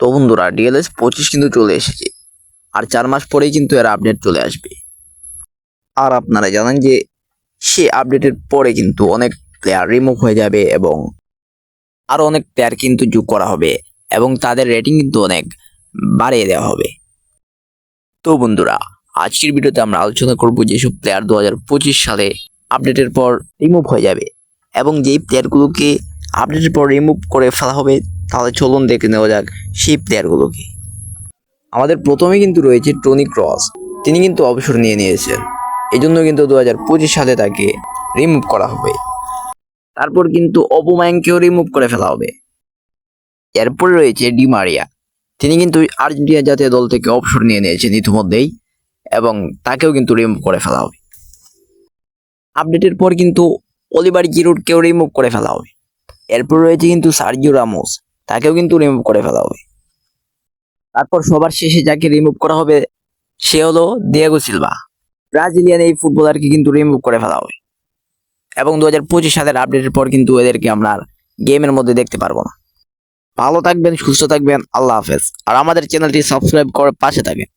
তো বন্ধুরা ডিএলএস পঁচিশ কিন্তু চলে এসেছে। আর চার মাস পরেই কিন্তু এর আপডেট চলে আসবে। আর আপনারা জানেন যে, সে আপডেটের পরে কিন্তু অনেক প্লেয়ার রিমুভ হয়ে যাবে এবং আরও অনেক প্লেয়ার কিন্তু যোগ করা হবে এবং তাদের রেটিং কিন্তু অনেক বাড়িয়ে দেওয়া হবে। তো বন্ধুরা, আজকের ভিডিওতে আমরা আলোচনা করব যেসব প্লেয়ার দু হাজার পঁচিশ সালে আপডেটের পর রিমুভ হয়ে যাবে এবং যেই প্লেয়ারগুলোকে আপডেটের পর রিমুভ করে ফেলা হবে তাহলে চলুন দেখে নেওয়া যাক সেই প্লেয়ারগুলোকে আমাদের প্রথমে কিন্তু রয়েছে টনি ক্রস তিনি কিন্তু অবসর নিয়ে নিয়েছেন। এই জন্য কিন্তু দু হাজার পঁচিশ সালে তাকে রিমুভ করা হবে। তারপর কিন্তু অপমায়নকেও রিমুভ করে ফেলা হবে। এরপর রয়েছে ডিমারিয়া তিনি কিন্তু আর্জেন্টিনা জাতীয় দল থেকে অবসর নিয়ে নিয়েছেন ইতিমধ্যেই এবং তাকেও কিন্তু রিমুভ করে ফেলা হবে। আপডেটের পর কিন্তু অলিভার জিরুডকেও রিমুভ করে ফেলা হবে। এরপর রয়েছে কিন্তু সার্জিও রামোস। তাকেও কিন্তু রিমুভ করে ফেলা হবে। তারপর সবার শেষে যাকে রিমুভ করা হবে, সে হলো দিয়াগো সিলভা ব্রাজিলিয়ান এই ফুটবলারকে কিন্তু রিমুভ করে ফেলা হবে। এবং দু হাজার পঁচিশ সালের আপডেটের পর কিন্তু এদেরকে আমরা গেমের মধ্যে দেখতে পারব না। ভালো থাকবেন, সুস্থ থাকবেন, আল্লাহ হাফেজ। আর আমাদের চ্যানেলটি সাবস্ক্রাইব করে পাশে থাকেন